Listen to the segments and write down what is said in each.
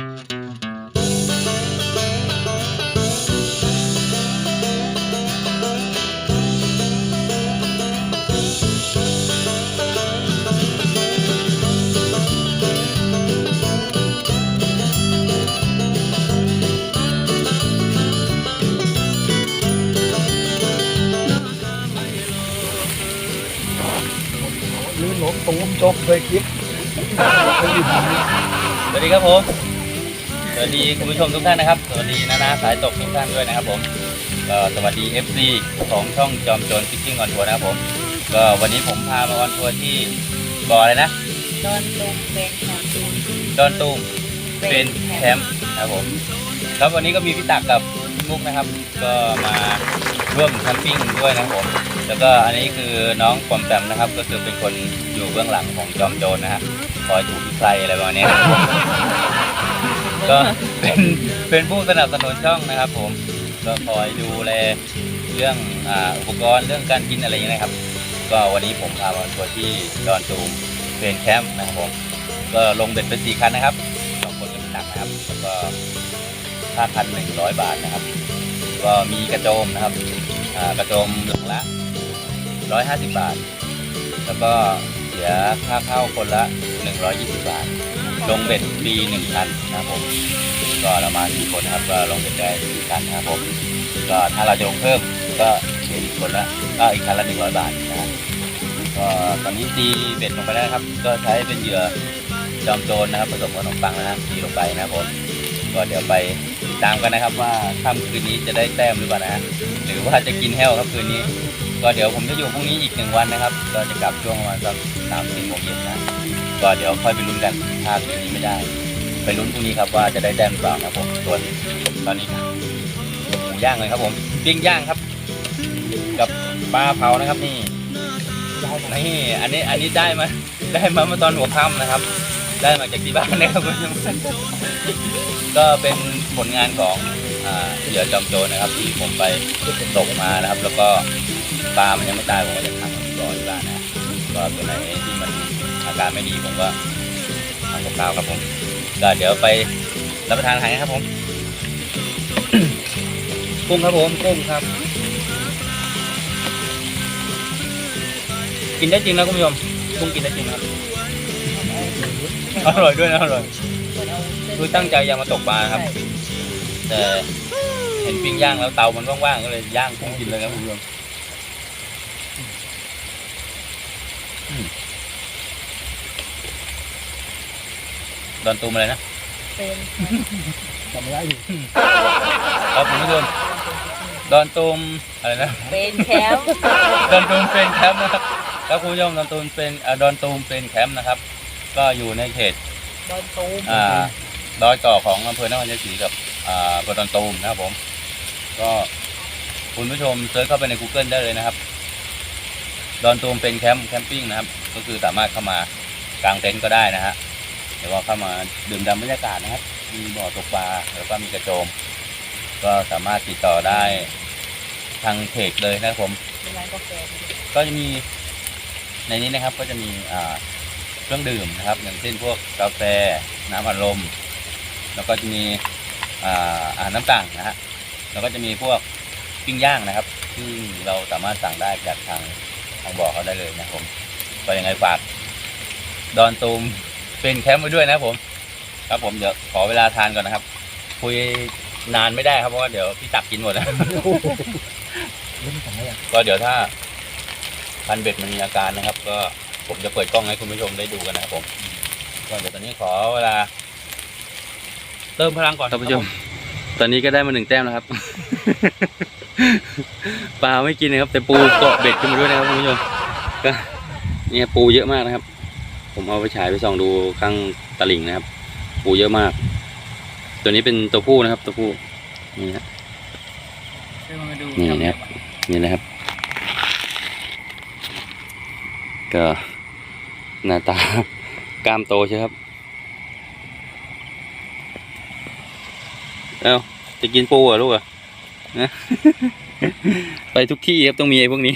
ลื่นล้มตูมจกเคยคิดสวัสดีครับผมส วัสดีคุณผู้ชมทุกท่านนะครับ สวัสดีนานาสายตกทุกท่านด้วยนะครับผมก็สวัสดี FC ของช่องจอมโจรฟิชชิ่งออนทัวร์นะครับผมก็วันนี้ผมพามาออนทัวร์ที่บ่ออะไรนะโดนลุมเป็นแคมป์ดอนตูมเป็นแคมป์นะครับผมครับวันนี้ก็มีพี่ตักกับพี่มุกนะครับ ก็มาร่วมแคมปิ้งด้วยนะครับผมแล้วก็อันนี้คือน้องปอมแปมนะครับ ก็คือเป็นคนอยู่เบื้องหลังของจอมโจรนะฮะคอยถูพิใครอะไรประมาณนี้ ก็เป็นเป็นผู้สนับสนุนช่องนะครับ ผมก็คอยดูแลเรื่องอ่าอุปกรณ์เรื่องการกินอะไรอย่างเงี้ยครับ ก็วันนี้ผมพามาทัวร์ที่ดอนตูมเป็นแคมป์นะครับผมก็ลงเบ็ดเป็นสี่คันนะครับสองคนกับพี่ตักนะครับแล้วก็ค่าคันหนึ่งร้อยบาทนะครับ ก็มีกระโจมนะครับอ่ากระโจมหลังละร้อยห้าสิบบาท แล้วก็เสียค่าเข้าคนละหนึ่งร้อยยี่สิบบาท ลงเบ็ดฟรีหนึ่งคันนะครับผมก็เรามาสี่คนนะครับก็ลงเบ็ดได้สี่คันนะครับผมก็ถ้าเราจะลงเพิ่มก็เสียอีกคนละก็อีกคันละหนึ่งร้อยบาทนะครับก็ตอนนี้ตีเบ็ดลงไปแล้วครับ ก็ใช้เป็นเหยื่อจอมโจรนะครับผสมกับขนมปังนะครับตีลงไปนะครับผมก็เดี๋ยวไปติดตามกันนะครับว่าค่ำคืนนี้จะได้แต้มหรือเปล่านะฮะหรือว่าจะกินแห้วครับคืนนี้ ก็เดี๋ยวผมจะอยู่พรุ่งนี้อีกหนึ่งวันนะครับ ก็จะกลับช่วงประมาณสักสามสี่โมงเย็นนะ ก็เดี๋ยวค่อยไปลุ้นกันถ้าคืนนี้ไม่ได้ ไปลุ้นพรุ่งนี้ครับว่าจะได้แต้มหรือเปล่านะครับผมส่วนตอนนี้ครับหมูย่างเลยครับผมปิ้งย่างครับ กับปลาเผานะครับนี่นี่อันนี้อันนี้ได้มาได้มาเมื่อตอนหัวค่ำนะครับ ได้มาจากที่บ้านนะครับก็เป็นผลงานของเหยื่อจอมโจรนะครับ ที่ผมไปตกมานะครับ แล้วก็ปลามันยังไม่ตายผมก็จะทำรอที่บ้านนะก็ตัวไหนที่มัน อาการไม่ดีผมก็ทำกับข้าวครับผมก็เดี๋ยวไปรับประทานอาหารครับผมกุ้งครับผมกุ้งครับ กินได้จริงนะคุณผู้ชมกุ้งกินได้จริงครับอร่อยด้วยนะอร่อยคือตั้งใจอยังมาตกปลาครับ แต่เห็นปิ้งย่างแล้วเตามันว่างๆก็เลยย่างกุ้งกินเลยครับคุณผู้ชม ดอนตูมอะไรนะเป็นจำไม่ได้อยู่ครับคุณผู้ชมดอนตูมอะไรนะ เป็นแคมป์ดอนตูมเป็นแคมป์นะครับครับคุณผู้ชมดอนตูมเป็นอ่าดอนตูมเป็นแคมป์นะครับ ก็อยู่ในเขตโดนตูมอ่าดอยก่อของอำเภอนครชัยศรีกับอ่าอำเภอดอนตูมนะครับผม ก็คุณผู้ชมเซิร์ชเข้าไปใน Google ได้เลยนะครับ ดอนตูมเป็นแคมป์แคมปิ้งนะครับ ก็คือสามารถเข้ามากางเต็นท์ก็ได้นะฮะ เดี๋ยวว่าเข้ามาดื่มด่ำบรรยากาศนะครับ มีบ่อตกปลาแล้วก็มีกระโจม ก็สามารถติดต่อได้ทางเพจเลยนะครับผมเป็นร้านกาแฟก็จะมีในนี้นะครับก็จะมีเครื่องดื่มนะครับ อย่างเช่นพวกกาแฟน้ำอัดลมแล้วก็จะมีอาหารน้ำต่างนะฮะแล้วก็จะมีพวกปิ้งย่างนะครับซึ่งเราสามารถสั่งได้จากทางทางบอกเขาได้เลยนะครับผมก็ยังไงฝากดอนตูม เป็นแคมป์ไว้ด้วยนะครับผม ครับผมเดี๋ยวขอเวลาทานก่อนนะครับ คุยนานไม่ได้ครับเพราะว่าเดี๋ยวพี่ตักกินหมดนะเล่นของอะไรอะก็เดี๋ยวถ้าพันเบ็ดมันมีอาการนะครับ ก็ผมจะเปิดกล้องให้คุณผู้ชมได้ดูกันนะครับผมก็เดี๋ยวตอนนี้ขอเวลา เติมพลังก่อนท่านผู้ชม ตอนนี้ก็ได้มาหนึ่งแต้มแล้วครับ ปลาไม่กินนะครับ แต่ปูเกาะเบ็ดขึ้นมาด้วยนะครับคุณผู้ชมก็เนี่ยปูเยอะมากนะครับ ผมเอาไปฉายไปส่องดูข้างตลิ่งนะครับ ปูเยอะมาก ตัวนี้เป็นตัวผู้นะครับ ตัวผู้นี่นะนี่นะครับนี่นะครับ ก็หน้าตากล้ามโตใช่ครับเอ้าจะกินปูเหรอลูกเหรอะนะไปทุกที่ครับต้องมีไอ้พวกนี้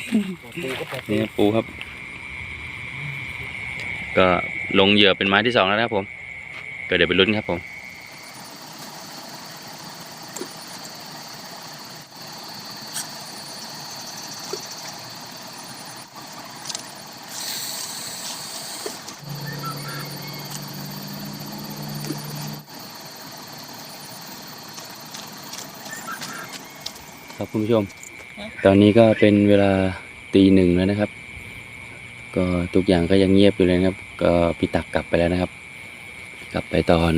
ปูก็ปลานี่ครับปูครับ ก็ลงเหยื่อเป็นไม้ที่สองแล้วนะครับผม ก็เดี๋ยวไปลุ้นครับผมครับคุณผู้ชม ตอนนี้ก็เป็นเวลาตีหนึ่งแล้วนะครับ ก็ทุกอย่างก็ยังเงียบอยู่เลยครับ ก็พี่ตักกลับไปแล้วนะครับ กลับไปตอน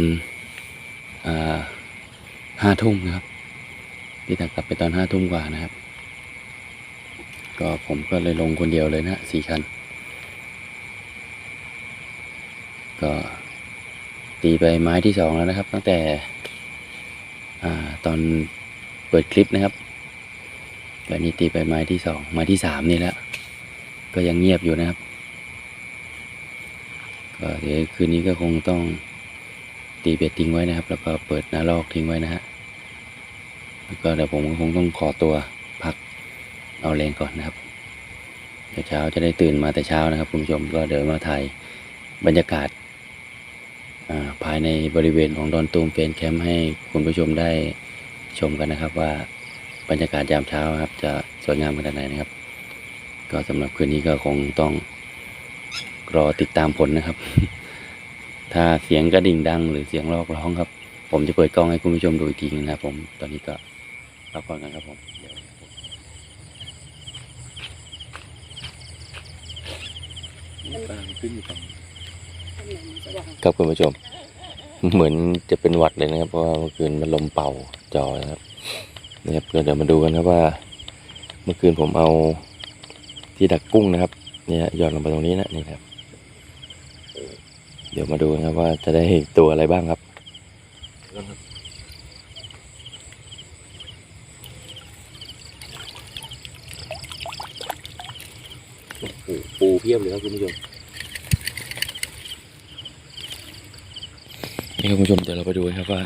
ห้าทุ่มนะครับพี่ตักกลับไปตอนห้าทุ่มกว่านะครับ ก็ผมก็เลยลงคนเดียวเลยนะสี่คัน ก็ตีไปไม้ที่สองแล้วนะครับ ตั้งแต่อตอนเปิดคลิปนะครับแบบนี้ตีไปไม้ที่สองไม้ที่สามนี่แล้วก็ยังเงียบอยู่นะครับ ก็เดี๋ยวคืนนี้ก็คงต้องตีเบ็ดทิ้งไว้นะครับ แล้วก็เปิดนาลอกทิ้งไว้นะฮะแล้วก็เดี๋ยวผมก็คงต้องขอตัวพักเอาแรงก่อนนะครับเดี๋ยวเช้าจะได้ตื่นมาแต่เช้านะครับคุณผู้ชมก็เดี๋ยวมาถ่ายบรรยากาศภายในบริเวณของดอนตูมเฟนแคมป์ให้คุณผู้ชมได้ชมกันนะครับว่าบรรยากาศยามเช้าครับ จะสวยงามขนาดไหนนะครับ ก็สำหรับคืนนี้ก็คงต้อง รอติดตามผลนะครับ ถ้าเสียงกระดิ่งดังหรือเสียงร้องร้องครับ ผมจะเปิดกล้องให้คุณผู้ชมดูอีกทีนึงนะครับผมตอนนี้ก็พักผ่อนกันครับผมเดี๋ยวปลาขึ้นอยู่ตรงครับคุณผู้ชม เหมือนจะเป็นหวัดเลยนะครับ เพราะว่าเมื่อคืนมันลมเป่าจอนะครับนี่ครับเดี๋ยวมาดูกันครับว่า เมื่อคืนผมเอาที่ดักกุ้งนะครับ เนี่ยหย่อนลงไปตรงนี้นะนี่ครับเดี๋ยวมาดูนะครับว่าจะได้ตัวอะไรบ้างครับโอ้โหปูเพียบเลยครับคุณผู้ชม นี่ครับคุณผู้ชมเดี๋ยวเราไปดูกันครับว่า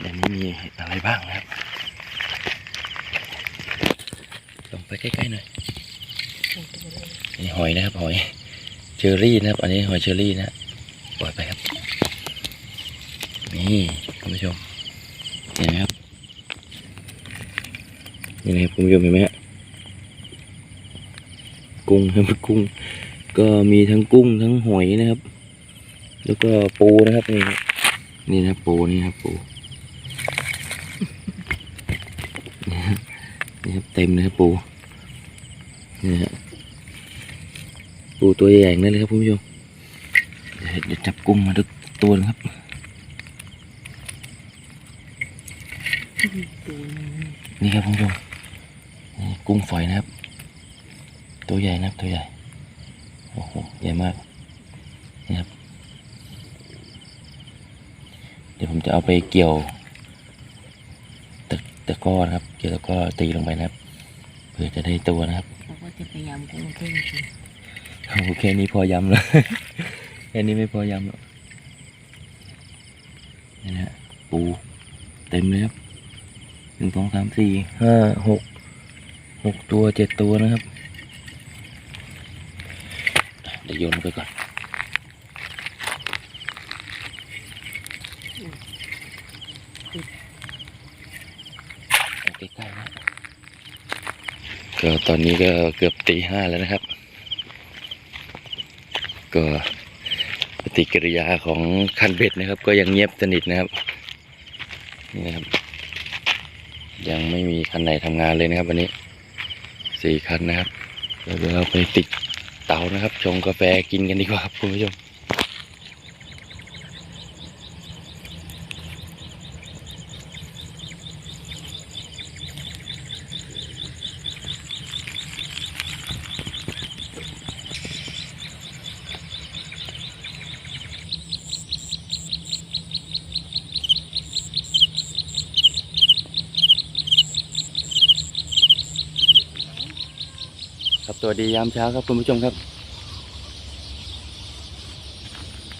ในนี้มีอะไรบ้างนะครับลงไปใกล้ๆหน่อยนี่หอยนะครับหอยเชอรี่นะครับ อันนี้หอยเชอรี่นะ ปล่อยไปครับ นี่คุณผู้ชม เห็นไหมครับนี่นะครับคุณผู้ชมเห็นไหมฮะกุ้งครับกุ้ง ก็มีทั้งกุ้งทั้งหอยนะครับ แล้วก็ปูนะครับนี่นี่นะครับปูนี่นะครับปูนี่ครับนี่ครับเต็มนะครับปูนี่ฮะปูตัวใหญ่ๆนั่นเลยครับคุณผู้ชม เดี๋ยวเดี๋ยวจับกุ้งมาดูตัวนะครับนี่ครับคุณผู้ชมนี่กุ้งฝอยนะครับ ตัวใหญ่นะครับตัวใหญ่โอ้โหใหญ่มากนี่ครับ เดี๋ยวผมจะเอาไปเกี่ยวตะตะกร้อนะครับ เกี่ยวตะกร้อตีลงไปนะครับ เพื่อจะได้ตัวนะครับเราก็จะพยายามกุ้งขึ้นกินโอเคนี้พอยำแล้วแค่นี้ไม่พอยำหรอกนี่นะฮะปูเต็มเลยครับหนึ่งสองสามสี่ห้าหกหกตัวเจ็ดตัวนะครับเดี๋ยวโยนไปก่อนใกล้ๆนะก็ตอนนี้ก็เกือบตีห้าแล้วนะครับ ก็ ฏิกิริยาของคันเบ็ดนะครับ ก็ยังเงียบสนิทนะครับนี่นะครับยังไม่มีคันไหนทำงานเลยนะครับ วันนี้สี่คันนะครับเดี๋ยวเราไปติดเตานะครับ ชงกาแฟกินกันดีกว่าครับคุณผู้ชม ครับสวัสดียามเช้าครับคุณผู้ชมครับ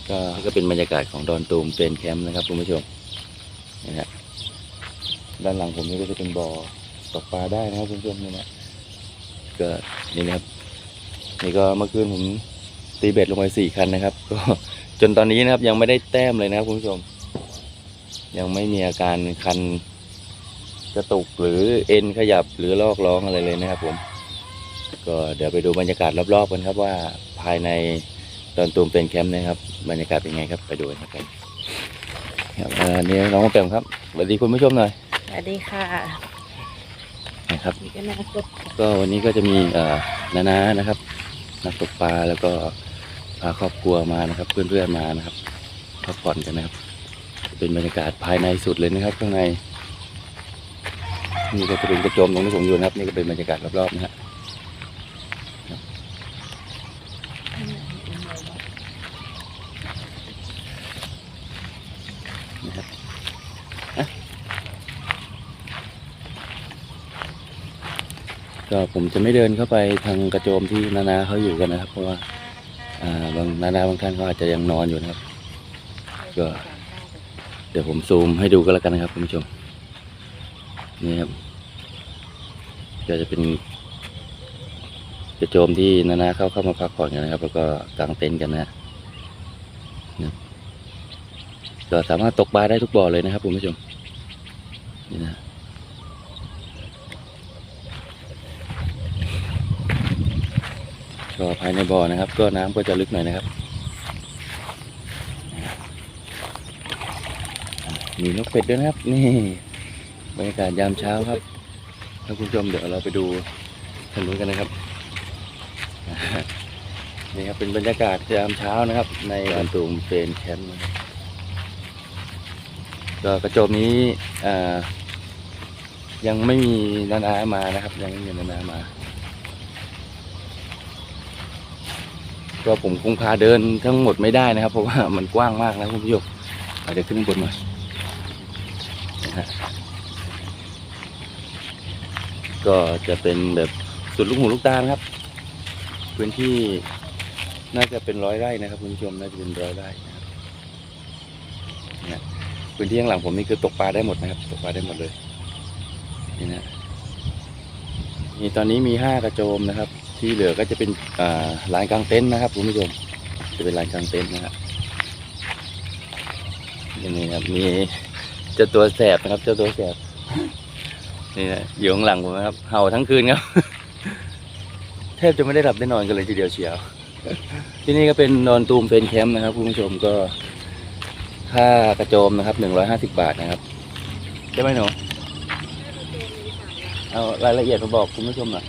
ก็ก็เป็นบรรยากาศของดอนตูมเป็นแคมป์นะครับคุณผู้ชมนะฮะด้านหลังผมนี่ก็จะเป็นบ่อตกปลาได้นะครับคุณผู้ชมนี่นะก็นี่นะครับนี่ก็เมื่อคืนผมตีเบ็ดลงไปสี่คันนะครับ ก็จนตอนนี้นะครับยังไม่ได้แต้มเลยนะครับคุณผู้ชม ยังไม่มีอาการคันกระตุกหรือเอ็นขยับหรือลอกร้องอะไรเลยนะครับผม ก็เดี๋ยวไปดูบรรยากาศรอบๆกันครับว่าภายในดอนตูมเป็นแคมป์นะครับ บรรยากาศเป็นไงครับไปดูกันครับครับอ่านี่น้องมาแปมครับสวัสดีคุณผู้ชมหน่อยสวัสดีค่ะครับนี่ก็น่ากดก็วันนี้ก็จะมีเอ่อนานานะครับ นักตกปลาแล้วก็พาครอบครัวมานะครับ เพื่อนๆมานะครับพักผ่อนกันนะครับ เป็นบรรยากาศภายในสุดเลยนะครับข้างในนี่ก็จะเป็นกระโจมตรงที่ผมอยู่นะครับ นี่ก็เป็นบรรยากาศรอบๆนะฮะนะครับอะ ก็ผมจะไม่เดินเข้าไปทางกระโจมที่นานาเขาอยู่กันนะครับ เพราะว่าบางนานาบางท่านเขาอาจจะยังนอนอยู่นะครับ ก็เดี๋ยวผมซูมให้ดูก็แล้วกันนะครับคุณผู้ชมนี่ครับก็จะเป็นกระโจมที่นานาเข้าเข้ามาพักผ่อนกันนะครับ แล้วก็กางเต็นท์กันนะก็สามารถตกปลาได้ทุกบ่อเลยนะครับคุณผู้ชมนี่นะ ก็ภายในบ่อนะครับ ก็น้ำก็จะลึกหน่อยนะครับ มีนกเป็ดด้วยนะครับ นี่บรรยากาศยามเช้าครับท่านผู้ชมเดี๋ยวเราไปดูทางนู้นกันนะครับนี่ครับเป็นบรรยากาศยามเช้านะครับ ในลานตูมเฟรนแคมป์ก็กระโจมนี้อ่ายังไม่มีนานามานะครับ ยังไม่มีนานามา ก็ผมคงพาเดินทั้งหมดไม่ได้นะครับ เพราะว่ามันกว้างมากนะคุณผู้ชมอะเดี๋ยวขึ้นบนหน่อยนะฮะก็จะเป็นแบบสุดลูกหูลูกตานะครับ พื้นที่น่าจะเป็นร้อยไร่นะครับคุณผู้ชมน่าจะเป็นร้อยไร่นะครับเนี่ยพื้นที่ข้างหลังผมนี่คือตกปลาได้หมดนะครับ ตกปลาได้หมดเลยนี่นะมีตอนนี้มีห้ากระโจมนะครับ ที่เหลือก็จะเป็นอ่าลานกลางเต็นท์นะครับคุณผู้ชมจะเป็นลานกลางเต็นท์นะครับนี่ครับมีเจ้าตัวแสบนะครับ เจ้าตัวแสบนี่นะอยู่ข้างหลังผมนะครับ เห่าทั้งคืนครับแทบจะไม่ได้หลับได้นอนกันเลยทีเดียวเชียว ที่นี่ก็เป็นนอนตูมเฟนแคมป์นะครับคุณผู้ชมก็ค่ากระโจมนะครับหนึ่งร้อยห้าสิบบาทนะครับได้ไหมหนูเอารายละเอียดมาบอกคุณผู้ชมหน่อย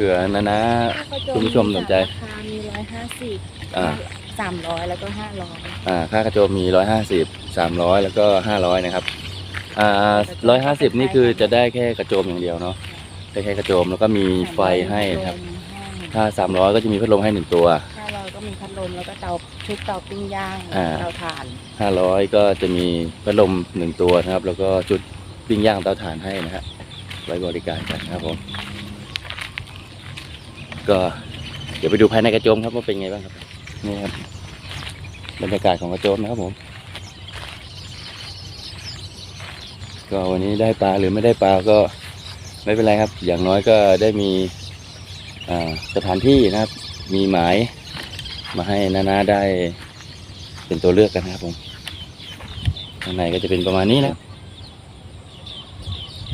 ผื่อนะนะคุณผู้ชมสนใจ ราคามีร้อยห้าสิบอ่า สามร้อยแล้วก็ห้าร้อยอ่าค่ากระโจมมีร้อยห้าสิบสามร้อยแล้วก็ห้าร้อยนะครับอ่าร้อยห้าสิบนี่คือจะได้แค่กระโจมอย่างเดียวเนาะได้แค่กระโจมแล้วก็มีไฟให้นะครับ ถ้าสามร้อยก็จะมีพัดลมให้หนึ่งตัว ห้าร้อยก็มีพัดลมแล้วก็เตาชุดเตาปิ้งย่างอ่า เตาถ่านห้าร้อยก็จะมีพัดลมหนึ่งตัวนะครับ แล้วก็จุดปิ้งย่างเตาถ่านให้นะฮะไว้บริการกันนะครับผม ก็เดี๋ยวไปดูภายในกระโจมครับว่าเป็นไงบ้างครับนี่ครับบรรยากาศของกระโจมนะครับผม ก็วันนี้ได้ปลาหรือไม่ได้ปลาก็ไม่เป็นไรครับ อย่างน้อยก็ได้มีสถานที่นะครับ มีหมายมาให้นานาได้เป็นตัวเลือกกันนะครับผมข้างในก็จะเป็นประมาณนี้นะ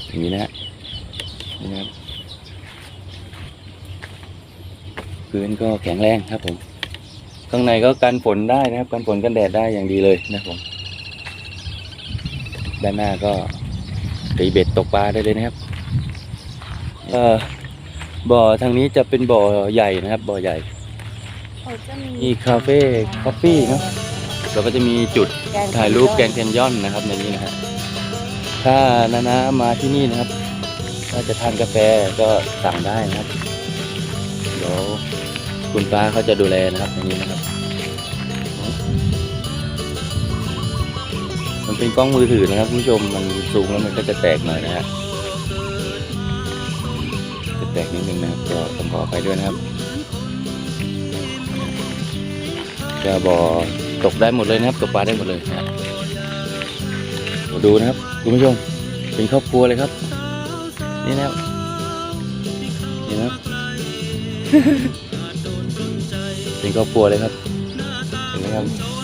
อย่างนี้นะนี่นะครับ พื้นก็แข็งแรงครับผม ข้างในก็กันฝนได้นะครับ กันฝนกันแดดได้อย่างดีเลยนะครับผมด้านหน้าก็ตีเบ็ดตกปลาได้เลยนะครับเอ่อบ่อทางนี้จะเป็นบ่อใหญ่นะครับ บ่อใหญ่เขาจะมีมีคาเฟ่คอฟฟี่เนอะแล้วก็จะมีจุดแกนถ่ายรูปแกรนด์แคนยอนนะครับในนี้นะฮะถ้านานามาที่นี่นะครับ ถ้าจะทานกาแฟก็สั่งได้นะครับ เดี๋ยวคุณป้าเขาจะดูแลนะครับในนี้นะครับ มันเป็นกล้องมือถือนะครับคุณผู้ชมมันซูมแล้วมันก็จะแตกหน่อยนะฮะจะแตกนิดนึงนะครับก็ต้องขอไปด้วยนะครับจะบ่อตกได้หมดเลยนะครับตกปลาได้หมดเลยนะมาดูนะครับคุณผู้ชมเป็นครอบครัวเลยครับ นี่นะครับนี่นะครับ เป็นครอบครัวเลยครับเห็นไหมครับ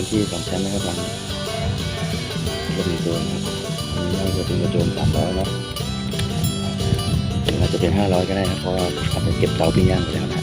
พื้นที่สองชั้นนะครับหลังนี้ก็มีตัวนะครับอันนี้น่าจะเป็นกระโจมสามร้อยนะอาจจะเป็นห้าร้อยก็ได้นะเพราะว่าเขาไปเก็บเตาปิ้งย่างไปแล้วนะ